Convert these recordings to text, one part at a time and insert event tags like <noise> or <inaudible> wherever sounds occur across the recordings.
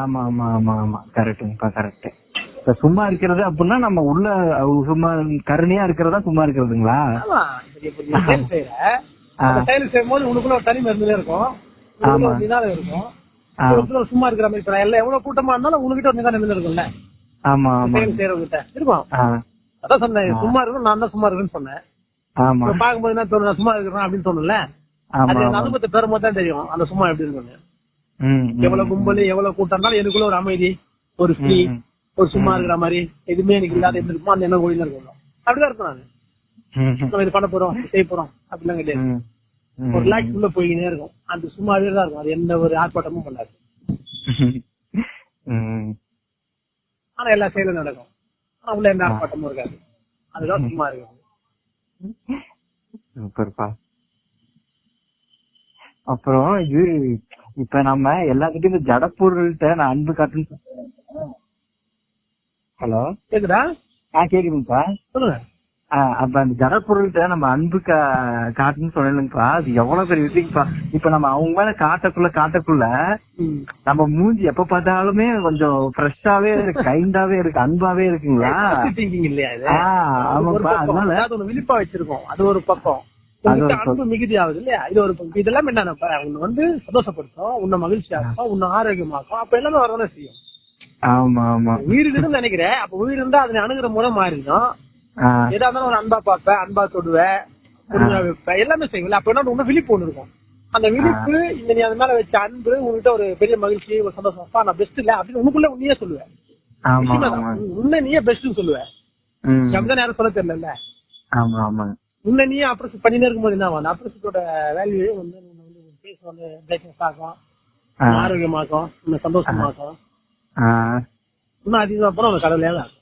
ஆமா ஆமா ஆமா ஆமா. கரெக்டுங்கப்பா கரெக்ட் இப்ப சும்மா இருக்கிறது அப்படின்னா நம்ம உள்ள சும்மா கருணையா இருக்கிறதா சும்மா இருக்கிறதுங்களா? செய்யும் போது உனக்குள்ள ஒரு தனிமை இருந்துட்டே இருக்கும். இருக்கும். சும்மா இருக்கிற மாதிரி எல்லாம் எவ்வளவு கூட்டமா இருந்தாலும் உனக்கிட்ட ஒரு நிதானம் இருந்திருக்கும்ல. ஆமா ஆமா. செய்யறவங்கிட்ட இருக்கும். அதான் சொன்னேன். சும்மா இருக்கணும் நான் தான் சும்மா இருக்குன்னு சொன்னேன். ஆமா. பாக்கும்போது என்ன தோணும் சும்மா இருக்கிறேன் அப்படின்னு தோணும்ல. அந்த அனுபவத்தை பெறும்போது தான் தெரியும். அந்த சும்மா எப்படி இருக்குன்னு எவ்வளவு கும்பல் எவ்வளவு கூட்டம் இருந்தாலும் எனக்குள்ள ஒரு அமைதி ஒரு ஃப்ரீ ஒரு சும்மா இருக்கிற மாதிரி. எதுவுமே எனக்கு இல்லாத எப்படி இருக்குமோ அந்த எண்ணம் கோயில் இருக்கும். அப்படிதான் இருக்கும் நான். நம்ம இது பண்ண போறோம் செய்ய போறோம் அப்படிலாம் கிடையாது. ஒரு ரிலாக்ஸ் உள்ள போயினே இருக்கும். அந்த சும்மாவே தான் இருக்கும். அது எந்த ஒரு ஆர்ப்பாட்டமும் பண்ணாது. ஆனா எல்லா செயலும் நடக்கும். ஆனா உள்ள எந்த ஆர்ப்பாட்டமும் இருக்காது. அதுதான் சும்மா இருக்கும் சூப்பர்ப்பா. அப்புறம் இது இப்ப நம்ம எல்லாத்துட்டும் இந்த ஜட பொருள்கிட்ட நான் அன்பு காட்டுன்னு ஹலோ? கேக்குதா? ஆ கேக்குதுங்கப்பா. சொல்லுங்க. அப்ப அந்த ஜட பொருள்கிட்ட நம்ம அன்பு கா காட்டுன்னு சொல்லலைங்கப்பா அது எவ்வளவு பெரிய விஷயம்ப்பா இப்ப நம்ம அவங்க மேல காட்டக்குள்ள காட்டக்குள்ள. நம்ம மூஞ்சி எப்ப பார்த்தாலுமே கொஞ்சம் ஃப்ரெஷ்ஷாவே இருக்கு கைண்டாவே இருக்கு அன்பாவே இருக்குங்களா? இல்லையா ஆமாப்பா. அதனால விழிப்பா வச்சிருக்கோம். அது ஒரு பக்கம். அன்பு மிகுதி ஆகுது இல்லையா? இது ஒரு இதெல்லாம் என்னன்னா உன்னை வந்து சந்தோஷப்படுத்தும் உன்னை மகிழ்ச்சியாக்கும் உன்னை ஆரோக்கியமாக்கும். அப்ப எல்லாமே வரதானே செய்யும். ஆமா ஆமா. உயிர் நினைக்கிறேன். அப்ப உயிர் இருந்தா அதனை அணுகிற முறை மாறிடும். எதா இருந்தாலும் ஒரு அன்பா பார்ப்பேன் அன்பா தொடுவேன் வைப்பேன் எல்லாமே செய்வீங்களா அப்ப என்ன ஒண்ணு விழிப்பு ஒண்ணு இருக்கும். அந்த விழிப்பு இந்த நீ அது மேல வச்ச அன்பு உங்ககிட்ட ஒரு பெரிய மகிழ்ச்சி ஒரு சந்தோஷம். நான் பெஸ்ட் இல்ல. அப்படின்னு உனக்குள்ள உன்னையே சொல்லுவேன். உன்னை நீயே பெஸ்ட்னு சொல்லுவேன் ம், அப்படிதான் யாரும் சொல்ல தெரியல ஆமா ஆமா உன்னை நீயே அப்ரஸ் பண்ணினே இருக்கும்போது என்ன? அந்த அப்ரஸத்தோட வேல்யூ வந்து வந்து பேச வந்து பிரைட்னஸ் ஆகும் ஆரோக்கியமாக்கும் உன்னை சந்தோஷமாக்கும் இன்னும் அதிகமா போனா உனக்கு கடவுளே தான்.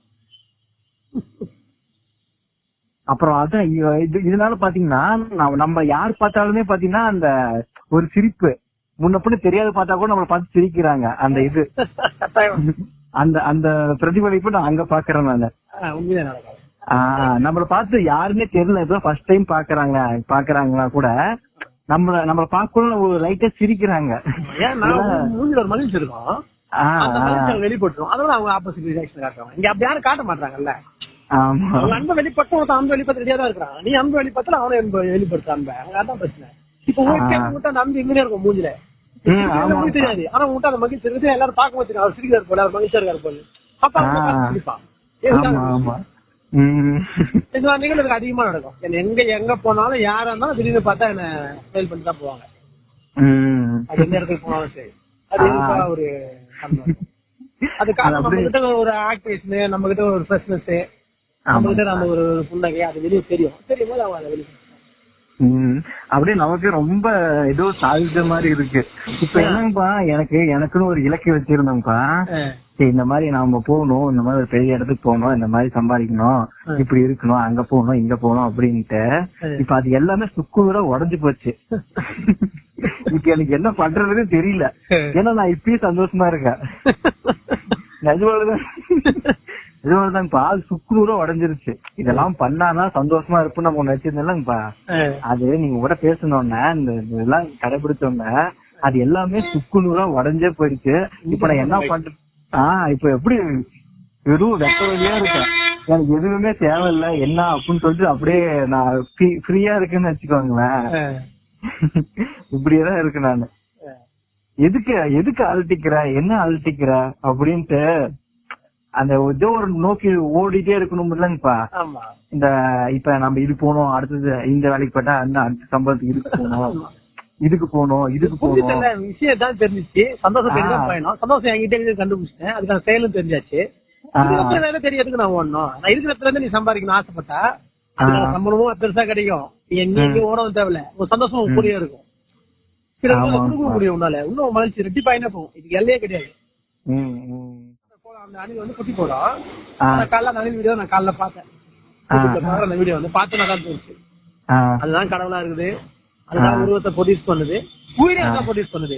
அப்புறம் அதான் இது இதனால பாத்தீங்கன்னா நம்ம- யார் பார்த்தாலுமே பாத்தீங்கன்னா அந்த ஒரு சிரிப்பு. முன்ன தெரியாத பார்த்தா கூட நம்மள பார்த்து சிரிக்கிறாங்க அந்த இது. <laughs> அந்த அந்த பிரதிபலிப்பு நான் அங்க பாக்குறேன் நானு. ஆ, உண்மைதான் நடக்காது. நம்மள பார்த்து யாருன்னே தெரியல. இப்ப ஃபர்ஸ்ட் டைம் பாக்குறாங்க. பாக்குறாங்களா கூட. நம்மள நம்மள பார்க்கணும் ஒரு லைட்டா சிரிக்கிறாங்க. ஏன் நான் மூஞ்சில ஒரு மகிழ்ச்சி இருக்கும் வெளிப்பட்டுரும். அதனால அவங்க ஆப்போசிட் ரியாக்ஷன் காட்டுறாங்க. இங்க அப்படி யாரும் காட்ட மாட்டாங்கல்ல. ஆமா. அவங்க அன்பை வெளிப்பட்டு ஒருத்தன் அன்பு வெளிப்படுத்த ரெடியா தான் இருக்கிறான். நீ அன்பு வெளிப்படுத்தல அவனை அன்பு வெளிப்படுத்த அன்பை. அதான் பிரச்சனை. இப்ப உங்களுக்கு உங்ககிட்ட அந்த அன்பு இங்கே இருக்கும் மூஞ்சில. தெரியாது. ஆனா உங்ககிட்ட அந்த மகிழ்ச்சி இருக்குது. எல்லாரும் பார்க்கும் தெரியும். அவர் சிரிக்கிறார் போல அவர் மகிழ்ச்சியா இருக்காரு போல. அப்ப உம் இந்த நிகழ்வுக்கு அதிகமா நடக்கும். எங்க எங்க போனாலும் யாரா இருந்தாலும் திடீர்னு பார்த்தா என்ன ஃபெயில் பண்ணி தான் போவாங்க. அது எந்த இடத்துக்கு போனாலும் சரி. அது எனக்கு ஒரு. அது காரணம் நம்ம கிட்ட ஒரு ஆக்டிவேஷன் நம்ம கிட்ட ஒரு ஃப்ரெஷ்னஸ் நம்ம கிட்ட அந்த ஒரு புன்னகை அது வெளியே தெரியும். தெரியும் போது அவங்க அதை வெளியே அப்படியே நமக்கு ரொம்ப ஏதோ சாதிச்ச மாதிரி இருக்கு. இப்ப என்னங்கப்பா எனக்கு எனக்குன்னு ஒரு இலக்கு வச்சிருந்தோம்ப்பா. சரி இந்த மாதிரி நாம போகணும் இந்த மாதிரி ஒரு பெரிய இடத்துக்கு போகணும் இந்த மாதிரி சம்பாதிக்கணும் இப்படி இருக்கணும் அங்க போகணும் இங்க போகணும் அப்படின்ட்டு இப்ப அது எல்லாமே சுக்குநூறா உடைஞ்சு போச்சு. இப்ப எனக்கு என்ன பண்றதுன்னு தெரியல. ஏன்னா நான் இப்பயும் சந்தோஷமா இருக்கேன். நிஜமாலதான் நிஜமாலதான்ப்பா அது சுக்குநூறா உடைஞ்சிருச்சு. இதெல்லாம் பண்ணாதான் சந்தோஷமா இருப்போம் நம்ம ஒண்ணு வச்சிருந்தோம்லங்கப்பா அது நீங்க கூட பேசணும்னா இந்த இதெல்லாம் கடைபிடிச்சோம்னா அது எல்லாமே சுக்குநூறா உடஞ்சே போயிடுச்சு. இப்ப நான் என்ன பண்றேன் ஆஹ் இப்ப எப்படி வெறும் வெட்ட வழியா இருக்கேன் எனக்கு எதுவுமே தேவையில்ல என்ன அப்படின்னு சொல்லிட்டு அப்படியே நான் ஃப்ரீயா இருக்குன்னு வச்சுக்கோங்களேன். இப்படியேதான் இருக்கு நானு. எதுக்கு எதுக்கு அழட்டிக்கிற என்ன அழட்டிக்கிற அப்படின்ட்டு அந்த ஏதோ ஒரு நோக்கி ஓடிட்டே இருக்கணும் இல்லைங்கப்பா. இந்த இப்ப நம்ம இது போனோம் அடுத்தது இந்த வேலைக்கு போட்டா இன்னும் அடுத்த சம்பளத்துக்கு இதுக்கு போகணும். இதுக்கு போகணும் இதுக்கு புரிஞ்சல விஷயம் தான் தெரிஞ்சிச்சு. சந்தோஷம் தெரிஞ்சா பயணம் சந்தோஷம் என்கிட்ட கண்டுபிடிச்சிட்டேன். அதுக்கான செயலும் தெரிஞ்சாச்சு. வேலை தெரியறதுக்கு நான் ஓடணும்? நான் இருக்கிற நீ சம்பாதிக்கணும் ஆசைப்பட்டா சம்பளமும் பெருசா கிடைக்கும். நீ எங்க ஓடவும் தேவையில்ல. உன் சந்தோஷம் கூடயே இருக்கும். கொடுக்க முடியும் உன்னால. இன்னும் மகிழ்ச்சி ரெட்டிப்பாயினே போகும். இதுக்கு எல்லையே கிடையாது. அந்த அணில் வந்து குட்டி போடும் காலைல அந்த அணில் வீடியோ நான் காலைல பார்த்தேன். அந்த வீடியோ வந்து பார்த்து தோணுச்சு ஆ, அதுதான் கடவுளா இருக்குது. அதுதான் உருவத்தை ப்ரொடியூஸ் பண்ணுது. உயிரை தான் ப்ரொடியூஸ் பண்ணுது.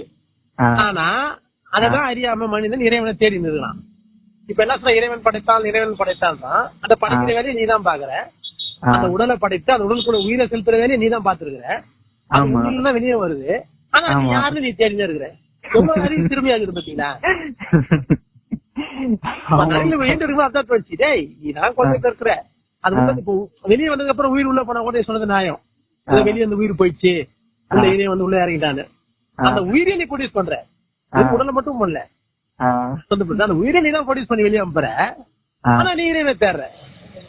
ஆனா அததான் அறியாம மனிதன் இறைவனை தேடி நிறுவலாம் இப்ப என்ன சொல்ற இறைவன் படைத்தான் இறைவன் படைத்தான் தான் அந்த படைக்கிற வேலையை நீ தான் பாக்குற. அந்த உடலை படைத்து அந்த உடலுக்குள்ள உயிரை செலுத்துற வேலையை நீ தான் பாத்துருக்கிற அது வெளியே வருது. ஆனா யாருன்னு நீ தேடினே இருக்கிற எவ்வளவு அறிவு திரும்பி ஆகுது பாத்தீங்களா <laughs> அதான் வெளியே வந்ததுக்கு அப்புறம் உயிர் உள்ள போனா கூட சொன்னது நியாயம். இல்ல வெளியே வந்து உயிர் போயிடுச்சு. உள்ள இதே வந்து உள்ள இறங்கிட்டான்னு அந்த உயிரை நீ ப்ரொடியூஸ் பண்ற உடலை மட்டும் பண்ணல? அந்த உயிரை நீ தான் ப்ரொடியூஸ் பண்ணி வெளியே அனுப்புற. ஆஹ் ஆனா நீ இறைவனை தேடுற.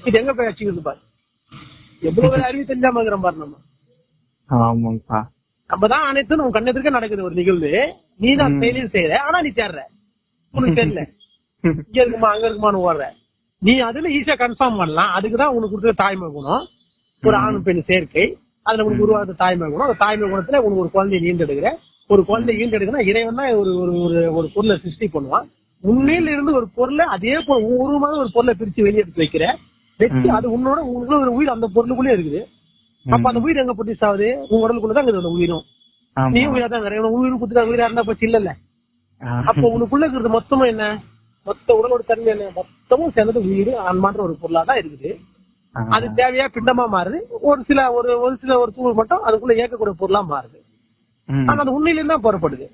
இது எங்க போய் அச்சுக்கிறது பாரு. எவ்வளவு <laughs> அறிவு தெரியாம இருக்கிறோம் பாரு நம்ம. ஆமாங்கப்பா. நம்ம தான் அனைத்தும் நம்ம கண்ணெதிர்க்க நடக்குது ஒரு நிகழ்வு. நீ தான் செயலையும் செய்யற ஆனா நீ தேடுற. உனக்கு தெரியல. <laughs> இங்க இருக்குமா அங்க இருக்குமான்னு ஓடுற. நீ அதுல ஈஸியா கன்ஃபார்ம் பண்ணலாம். அதுக்குதான் உனக்கு கொடுத்த தாய்மை குணம். ஒரு ஆண் பெண் சேர்க்கை. அதுல உனக்கு உருவாத தாய்மை குணம் அந்த தாய்மை குணத்துல உனக்கு ஒரு குழந்தைய ஈண்டெடுக்கிற ஒரு குழந்தை ஈண்டெடுக்கனா இறைவன் தான் ஒரு ஒரு ஒரு ஒரு பொருளை சிருஷ்டி பண்ணுவான். உண்மையில இருந்து ஒரு பொருளை அதே போல உருவமாக ஒரு பொருளை பிரிச்சு வெளியே எடுத்து வைக்கிற வச்சு அது உன்னோட உங்களுக்குள்ள ஒரு உயிர் அந்த பொருளுக்குள்ளே இருக்குது. அப்ப அந்த உயிர் எங்க ப்ரொடியூஸ் ஆகுது? உன் உடலுக்குள்ளதான் இருக்குது அந்த உயிரும். நீ உயிரா தான் இருக்கிற. உயிர் குத்துட்டா உயிரா இருந்தா போச்சு ஆஹ். அப்போ உனக்குள்ள இருக்கிறது மொத்தமும் என்ன? மொத்த உடலோட தன்மை என்ன? மொத்தமும் சேர்ந்தது உயிர் ஆன்மான்ற ஒரு பொருளா தான் இருக்குது. அது தேவையா பிண்டமா மாறுது. ஒரு சில ஒரு ஒரு சில ஒரு தூள் மட்டும் அதுக்குள்ள இயக்கக்கூடிய பொருளா மாறுது. ஆனா அது உண்மையில தான் புறப்படுது.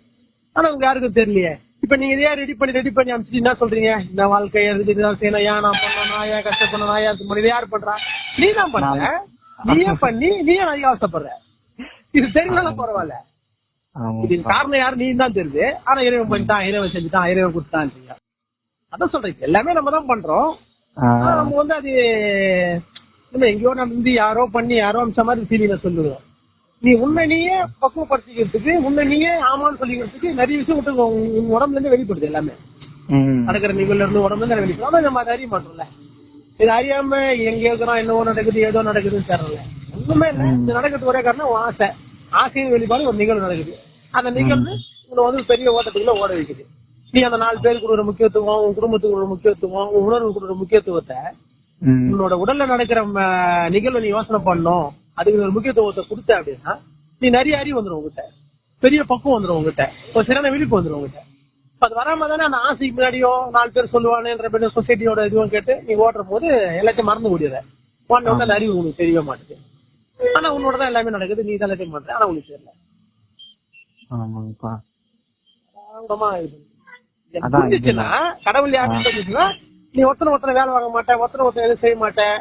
ஆனா உங்க யாருக்கும் தெரியலையே. இப்ப நீங்க இதையா ரெடி பண்ணி ரெடி பண்ணி அமிச்சுட்டு என்ன சொல்றீங்க? இந்த வாழ்க்கைய இருந்து இதுதான் செய்யணும் ஏன் நான் பண்ணணும் நான் ஏன் கஷ்டப்படணும் நான் ஏன் இது? இதை யார் பண்றா? நீ தான் பண்ற நீயே பண்ணி? நீயே அதிக அவசப்படுற இது தெரியலனாலும் பரவாயில்ல. இது. காரணம் யாரு? நீ தான் தெரியுது. ஆனா இறைவன் பண்ணிட்டான் இறைவன் செஞ்சுட்டான் இறைவன் கொடுத்தான் அதான் சொல்றேன் எல்லாமே நம்ம தான் பண்றோம். நம்ம வந்து அது நம்ம எங்கேயோ நடந்து யாரோ பண்ணி யாரோ அம்ச மாதிரி ஃபீலிங்க சொல்லுவோம் நீ நீயே பக்குவப்படுத்திக்கிறதுக்கு நீயே ஆமான்னு சொல்லிக்கிறதுக்கு நிறைய விஷயம் விட்டு உன் உன் உடம்புல இருந்து வெளிப்படுது எல்லாமே. நடக்கிற நிகழ்ல இருந்து உடம்புல இருந்து வெளிப்படுது. ஆனா நம்ம அதை அறிய மாட்டோம்ல. இது அறியாம எங்க இருக்கிறோம் என்னவோ நடக்குது ஏதோ நடக்குதுன்னு தெரியல. ஒண்ணுமே இல்ல. இது நடக்கிறது ஒரே காரணம் ஆசை. ஆசையின் வெளிப்பாடு ஒரு நிகழ்வு நடக்குது. அந்த நிகழ்வு உன்னை வந்து பெரிய ஓட்டத்துக்குள்ள ஓட வைக்குது. நீ அந்த நாலு பேருக்கு கொடுக்குற முக்கியத்துவம் உன் குடும்பத்துக்கு கொடுக்குற முக்கியத்துவம் உன் உணர்வு கொடுக்குற முக்கியத்துவத்தை. உன்னோட உடல்ல நடக்கிற நிகழ்வை நீ யோசனை பண்ணணும் அதுக்கு ஒரு முக்கியத்துவத்தை கொடுத்த அப்படின்னா நீ நிறைய அறிவு வந்துடும் உங்ககிட்ட பெரிய பக்குவம் வந்துடும் உங்ககிட்ட ஒரு சிறந்த விழிப்பு வந்துடும் உங்ககிட்ட அது வராம தானே அந்த ஆசைக்கு முன்னாடியோ நாலு பேர் சொல்லுவானுன்ற சொசைட்டியோட இதுவும் கேட்டு நீ ஓட்டுற போது எல்லாத்தையும் மறந்து முடியுற உடனே வந்து அந்த அறிவு உனக்கு தெரியவே மாட்டுது. ஆனா உன்னோட தான் எல்லாமே நடக்குது நீ தான் எல்லாத்தையும் பண்ற. ஆனா உனக்கு தெரியல. ஆமாங்கப்பா. ஆங்கமா இது புரிஞ்சுச்சுன்னா கடவுள் யாருன்னு நீ ஒருத்தனை ஒருத்தனை வேலை வாங்க மாட்டேன் ஒருத்தனை ஒருத்தனை எதுவும் செய்ய மாட்டேன்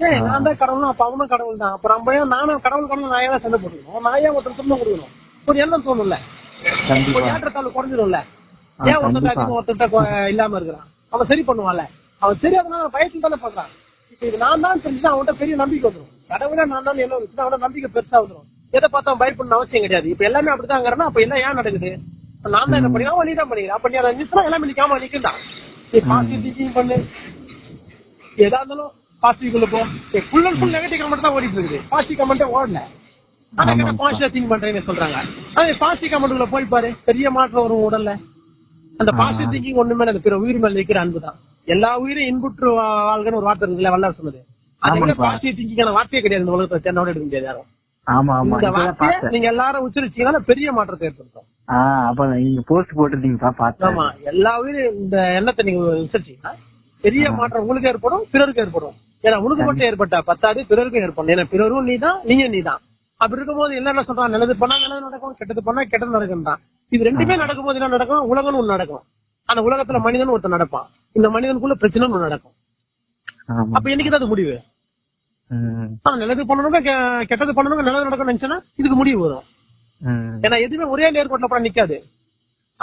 ஏய் நான் தான் கடவுள் அப்ப அவனும் கடவுள் தான் அப்புறம் நம்ம ஏன் நானும் கடவுள் கடவுள் நான் ஏன் சண்டை போட்டுக்கணும். நான் ஏன் ஒருத்தன் துன்பம் கொடுக்கணும். ஒரு எண்ணம் தோணும்ல. ஒரு ஏற்றத்தாழ்வு குறைஞ்சிடும்ல ஏன். அதிகம் கொ- இல்லாம இருக்கிறான்? அவன் சரி பண்ணுவான்ல. அவன் தெரியாதனால பயத்துல தானே பண்றான் இது நான் தான் தெரிஞ்சுதான் அவன்கிட்ட பெரிய நம்பிக்கை வந்துடும் கடவுளே நான் தான் என்ன வச்சுன்னா அவனோட நம்பிக்கை பெருசா வந்துடும் எதை பார்த்தா பயப்படணும் அவசியம் கிடையாது. இப்ப எல்லாமே அப்படிதாங்கிறனா அப்ப என்ன ஏன் நடக்குது? நான் தான் என்ன பண்ணிக்கிறேன் அவன் நீ தான் பண்ணிக்கிறேன். அப்ப நீ அதை நிச்சயம் எல்லாமே நிக்காம நிக்கண்டான் நீ பாசிட்டிவ் திங்கிங் பண்ணு. எதா இருந்தாலும் பாசிட்டிவ் குள்ள போ. Full and full negative comment தான் ஓடிட்டு இருக்குது. பாசிட்டிவ் கமெண்ட் ஓடல. ஆனா. பாசிட்டிவ் திங்க் பண்றேன்னு சொல்றாங்க. அதே பாசிட்டிவ் கமெண்ட் உள்ள போய் பாரு. பெரிய மாற்றம் வரும் உடல்ல. அந்த பாசிட்டிவ் திங்கிங் ஒண்ணுமே இல்லை. பிற உயிர் மேல வைக்கிற அன்பு தான். எல்லா உயிரும் இன்புற்று வாழ்கன்னு ஒரு வார்த்தை இருக்குல்ல வல்லார் சொன்னது. அது. பாசிட்டிவ் திங்கிங்கான வார்த்தையே கிடையாது இந்த உலகத்தை சேர்ந்தோட எடுக்க முடியாது யாரும். ஆமா ஆமா. நீங்க எல்லாரும் உச்சரிச்சீங்கன்னா பெரிய மாற்றத்தை ஏற்படுத்தும். ஆஹ் அப்ப நீங்க போஸ்ட் போட்டிருந்தீங்கப்பா பார்த்தேன். ஆமா எல்லா இந்த எண்ணத்தை நீங்க விசாரிச்சீங்கன்னா பெரிய மாற்றம் உங்களுக்கு ஏற்படும் பிறருக்கு ஏற்படும். ஏன்னா உனக்கு மட்டும் ஏற்பட்டா பத்தாது பிறருக்கும் ஏற்படும். ஏன்னா பிறரும் நீதான் நீங்க நீதான். அப்படி இருக்கும்போது என்ன என்ன சொல்றான்? நல்லது பண்ணா நல்லது நடக்கும் கெட்டது பண்ணா கெட்டது நடக்கும்தான் இது ரெண்டுமே நடக்கும்போது என்ன நடக்கும்? உலகம்னு ஒண்ணு நடக்கும். அந்த உலகத்துல மனிதன் ஒருத்தன் நடப்பான். இந்த மனிதனுக்குள்ள பிரச்சனை ஒண்ணு நடக்கும். அப்ப என்னைக்கு அது முடிவு? ஆனா நல்லது பண்ணணுங்க. கெட்டது பண்ணணுங்க. நல்லது நடக்கணும்னு நினைச்சேன்னா இதுக்கு முடிவு வரும். ஏன்னா எதுவுமே ஒரே நேர்கோட்டில் அப்புறம் நிக்காது.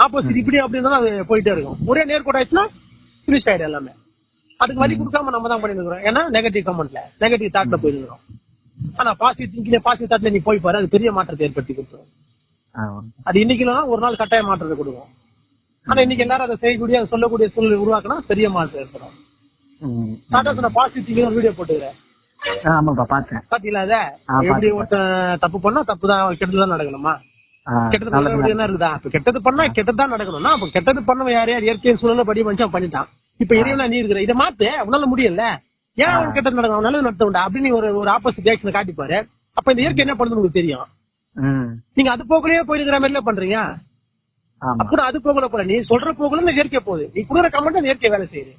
ஆப்போசிட் இப்படி அப்படின்னு அது போயிட்டே இருக்கும். ஒரே நேர்கோட் ஆயிடுச்சுன்னா ஃபினிஷ் ஆயிடும் எல்லாமே. அதுக்கு வழி கொடுக்காம நம்ம தான் பண்ணிட்டு இருக்கிறோம். ஏன்னா நெகட்டிவ் கமெண்ட்ல நெகட்டிவ் தாட்ல போயிருக்கிறோம். ஆனா பாசிட்டிவ் திங்கிங்ல பாசிட்டிவ் தாட்ல நீ போய் பாரு அது பெரிய மாற்றத்தை ஏற்படுத்தி கொடுத்துரும். அது இன்னைக்கு ஒரு நாள் கட்டாய மாற்றத்தை கொடுக்கும். ஆனா இன்னைக்கு எல்லாரும் அதை செய்யக்கூடிய சொல்லக்கூடிய சூழ்நிலை உருவாக்கினா பெரிய மாற்றம் ஏற்படும். தான் சொன்ன பாசிட்டிவ் வீடியோ போட்டுக்கிறேன். ஆமாப்பா பார்த்தேன். பாத்தீங்களா அத? எப்படி. ஒருத்தன் தப்பு பண்ணா தப்பு தான் கெட்டது தான் நடக்கணுமா கெட்டது பண்ண என்ன இருக்குதா? இப்ப கெட்டது பண்ணா கெட்டது தான் நடக்கணும்னா அப்ப கெட்டது பண்ணவன் யார்? யார் இயற்கை சூழல படி மனுஷன் பண்ணிட்டான். இப்ப இறைவனா நீ இருக்கிற இதை மாத்து உன்னால முடியல. ஏன் அவன் கெட்டது நடக்கும் நல்லது நடத்த அப்படின்னு ஒரு ஒரு ஆப்போசிட் ரியாக்ஷன் காட்டிப்பாரு. அப்ப இந்த இயற்கை என்ன பண்ணுது உங்களுக்கு தெரியும்? நீங்க அது போக்குலயே போயிருக்கிற மாதிரில பண்றீங்க? அப்புறம் அது போகல போல. நீ சொல்ற போக்குல இந்த இயற்கை போகுது. நீ கொடுக்குற கமெண்ட் அந்த இயற்கை வேலை செய்யுது.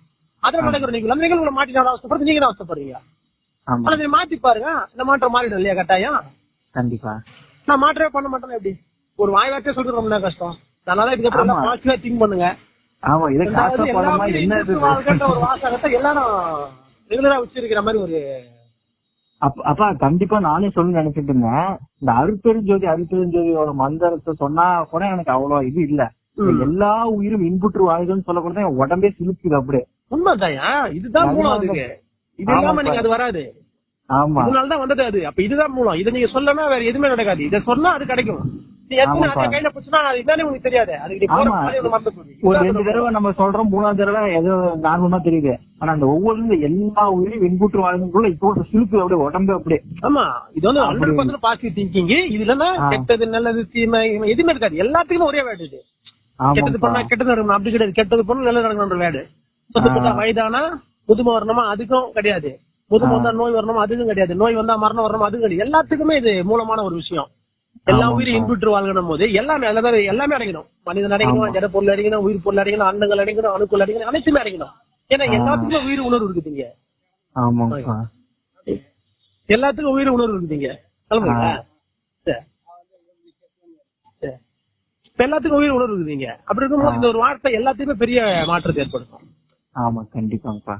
அதுல நடக்கிற நீங்க நிகழ்வுல மாட்டினாலும் அவசரப்படுறது நீங்க தான் அவசரப்படுறீங்க நீ மாத்தி பாருங்க. இந்த மாற்றம் மாறிடும் இல்லையா கட்டாயம்? கண்டிப்பா. நான் மாற்றவே பண்ண மாட்டேன் எப்படி? ஒரு வாய் வார்த்தையே சொல்றது ரொம்ப கஷ்டம். அதனால இதுக்கப்புறம். பாசிட்டிவா திங்க் பண்ணுங்க. ஆமா இதை காசா எல்லாமே என்ன இது? ஒரு வாசகத்தை எல்லாரும் ரெகுலரா வச்சிருக்கிற மாதிரி ஒரு அப்ப கண்டிப்பா நானே சொல்லி நினைச்சிட்டு இருந்தேன். இந்த அருப்பெருஞ்சோதி அருப்பெருஞ்சோதியோட மந்திரத்தை சொன்னா கூட எனக்கு அவ்வளவு இது இல்ல. எல்லா உயிரும் இன்புற்று வாழ்கன்னு சொல்ல கூட என் உடம்பே சிலுக்குது அப்படியே. உண்மைதாயா? இதுதான் மூலம் அதுக்கு இது இல்லாம நீங்க அது வராது. ஆமா. இதனாலதான் வந்தது அது. அப்ப இதுதான் மூலம். இதை நீங்க சொல்லனா வேற எதுவுமே நடக்காது. இதை சொன்னா அது கிடைக்கும். ஒரு ரெண்டு தடவை நம்ம சொல்றோம் மூணாவது தடவை ஏதோ நார்மலா தெரியுது. ஆனா அந்த ஒவ்வொரு எல்லா உயிரும் இன்புற்று வாழ்ந்துக்குள்ள இப்போ ஒரு சிலுக்கு அப்படியே உடம்பு அப்படியே. ஆமா. இது வந்து. ஹண்ட்ரட் பர்சன்ட் பாசிட்டிவ் திங்கிங் இது இல்லன்னா ஆ. கெட்டது நல்லது தீமை எதுவுமே இருக்காது. எல்லாத்துக்குமே ஒரே வேடு இது. கெட்டது பண்ணா கெட்டது நடக்கணும் அப்படி கிடையாது. கெட்டது பண்ணா நல்லது நடக்கணும்ன்ற வேடு வயதானா? முதுமை வரணுமா அதுக்கும் கிடையாது. முதுமை வந்தா நோய் வரணுமா அதுக்கும் கிடையாது. நோய் வந்தா மரணம் வரணுமா அதுக்கும் கிடையாது. எல்லாத்துக்குமே இது மூலமான ஒரு விஷயம். எல்லா. உயிரும் இன்புற்று வாழ்கணும் போது எல்லாமே அதுலதான் எல்லாமே அடங்கணும் மனிதன் அடங்கணும். ஜட பொருள் அடங்கணும் உயிர் பொருள் அடங்கணும் அண்டங்கள் அடங்கணும் அணுக்கள் அடங்கணும் அனைத்துமே அடங்கணும் ஏன்னா. எல்லாத்துக்குமே உயிர் உணர்வு இருக்குதுங்க ஆமாப்பா எல்லாத்துக்கும் உயிர் உணர்வு இருக்குதுங்க கிளம்புங்களா எல்லாத்துக்கும் உயிர் உணர்வு இருக்குதுங்க அப்படி இருக்கும்போது. இந்த ஒரு வார்த்தை எல்லாத்தையுமே பெரிய மாற்றத்தை ஏற்படுத்தும். ஆமா கண்டிப்பாங்கப்பா.